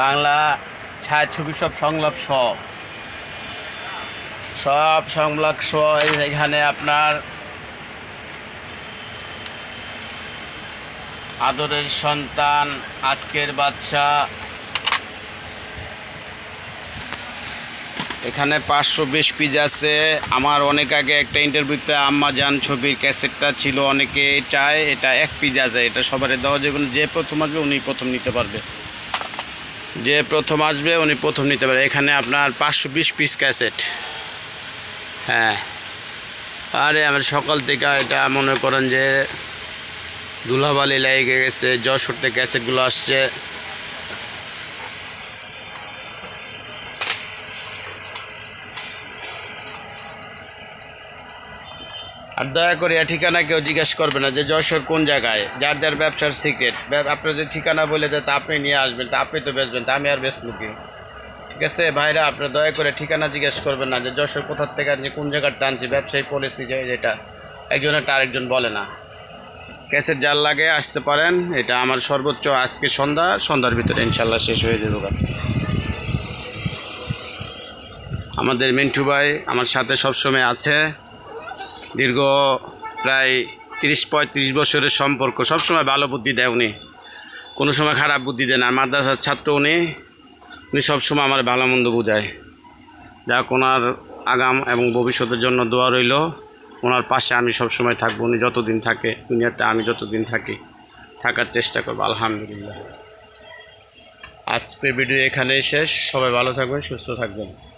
বাংলা ছায়াছবি সব সংলাপ স। সব সংলাপ স এখানে আপনার আদরের সন্তান, আজকের বাচ্চা। এখানে পাঁচশো বিশ পিস আছে। আমার অনেক আগে একটা ইন্টারভিউতে আম্মা জান ছবির ক্যাসেটটা ছিল, অনেকে চায় এটা এক পিস আছে, এটা সবারই দেওয়া যাবে যে প্রথম আসবে উনি প্রথম নিতে পারবে। যে প্রথম আসবে, উনি প্রথম নিতে পারে। এখানে আপনার পাঁচশো বিশ পিস ক্যাসেট হ্যাঁ। আরে, আমার সকাল থেকে এটা মনে করেন যে ধুলাবালি লেগে গেছে, যশোর থেকে ক্যাসেটগুলো আসছে। আর দয়া করে ঠিকানা কেউ জিজ্ঞেস করবে না যে যশোর কোন জায়গায়, যার যার ব্যবসার সিক্রেট আপনাদের ঠিকানা বলে দেয় তা আপনি নিয়ে আসবেন, তা আপনি তো বেচবেন, তা আমি আর বেচবো কি? ঠিক আছে? ভাইরা আপনি দয়া করে ঠিকানা জিজ্ঞেস করবেন না যে যশোর কোথার থেকে আনছি, কোন জায়গার টানছি ব্যবসায়ী পলিসি যেটা একজনের আরেকজন বলে না। ক্যাসেট যার লাগে, আসতে পারেন। এটা আমার সর্বোচ্চ আজকে সন্ধ্যা, সন্ধ্যার ভিতরে ইনশাল্লাহ শেষ হয়ে যাবে আমাদের মিন্টু ভাই আমার সাথে সবসময় আছে। দীর্ঘ প্রায় তিরিশ, পঁয়ত্রিশ বছরের সম্পর্ক। সবসময় ভালো বুদ্ধি দেয় উনি। কোনো সময় খারাপ বুদ্ধি দেন আর মাদ্রাসার ছাত্র উনি উনি সবসময় আমার ভালো মন্দ বোঝায়। যা ওনার আগাম এবং ভবিষ্যতের জন্য দোয়া রইল। ওনার পাশে আমি সবসময় থাকব। উনি যতদিন থাকে, দুনিয়াতে আমি যতদিন থাকি, থাকার চেষ্টা করব। আলহামদুলিল্লাহ। আজকের ভিডিও এখানেই শেষ। সবাই ভালো থাকবেন, সুস্থ থাকবেন।